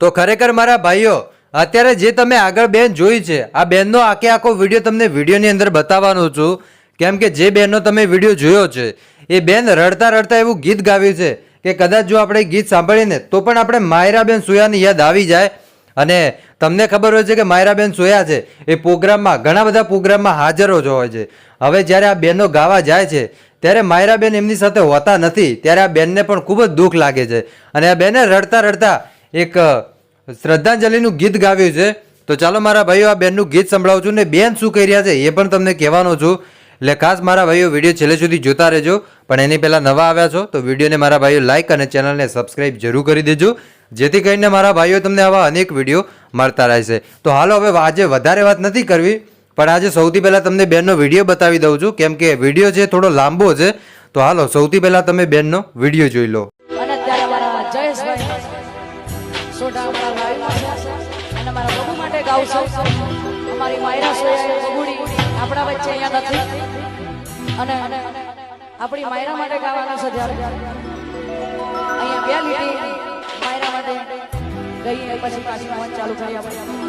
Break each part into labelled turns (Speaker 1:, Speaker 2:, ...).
Speaker 1: તો ખરેખર મારા ભાઈઓ, અત્યારે જે તમે આગળ બેન જોઈ છે, આ બેનનો આખે આખો વીડિયો તમને વિડીયોની અંદર બતાવવાનો છું. કેમ કે જે બેનનો તમે વીડિયો જોયો છે, એ બેન રડતા રડતા એવું ગીત ગાવ્યું છે કે કદાચ જો આપણે ગીત સાંભળીને, તો પણ આપણે માયરાબેન સોયાની યાદ આવી જાય. અને તમને ખબર હોય છે કે માયરાબેન સોયા છે, એ પ્રોગ્રામમાં, ઘણા બધા પ્રોગ્રામમાં હાજર જ હોય છે. હવે જ્યારે આ બેનો ગાવા જાય છે, ત્યારે માયરાબેન એમની સાથે હોતા નથી, ત્યારે આ બેનને પણ ખૂબ જ દુઃખ લાગે છે. અને આ બેને રડતા રડતા એક શ્રદ્ધાંજલિનું ગીત ગાવ્યું છે. તો ચાલો મારા ભાઈઓ, આ બેનનું ગીત સંભળાવું છું ને બેન શું કહી રહ્યા છે એ પણ તમને કહેવાનો છું. એટલે ખાસ મારા ભાઈઓ, વીડિયો છેલ્લે સુધી જોતા રહેજો. પણ એની પહેલાં નવા આવ્યા છો, તો વિડીયોને મારા ભાઈઓ લાઇક અને ચેનલને સબસ્ક્રાઈબ જરૂર કરી દેજો. જેથી કરીને મારા ભાઈઓ તમને આવા અનેક વીડિયો મળતા રહેશે તો હાલો, હવે આજે વધારે વાત નથી કરવી, પણ આજે સૌથી પહેલાં તમને બેનનો વીડિયો બતાવી દઉં છું. કેમ કે વીડિયો છે થોડો લાંબો છે. તો હાલો, સૌથી પહેલાં તમે બેનનો વીડિયો જોઈ લો.
Speaker 2: અને અત્યારે અમારા સોઢા અમારા અને મારા બબુ માટે ગાવશો અમારી માયરા સોયા બબુડી આપણા વચ્ચે અહીંયા નથી. અને આપણી માયરા માટે ગાવાનું છે જ્યારે. અહીંયા બે માયરા માટે ગઈ પછી પાછી ચાલુ કરી આપણે.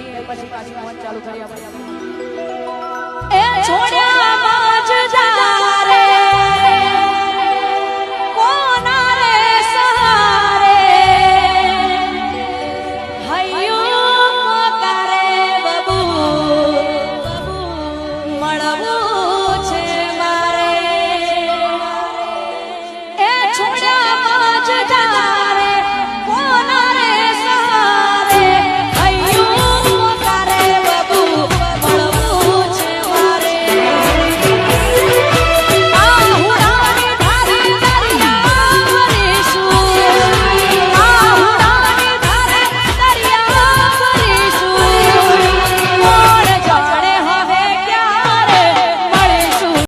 Speaker 2: લઈએ પછી પાછી ચાલુ કરી આપણે. એ છોડ્યા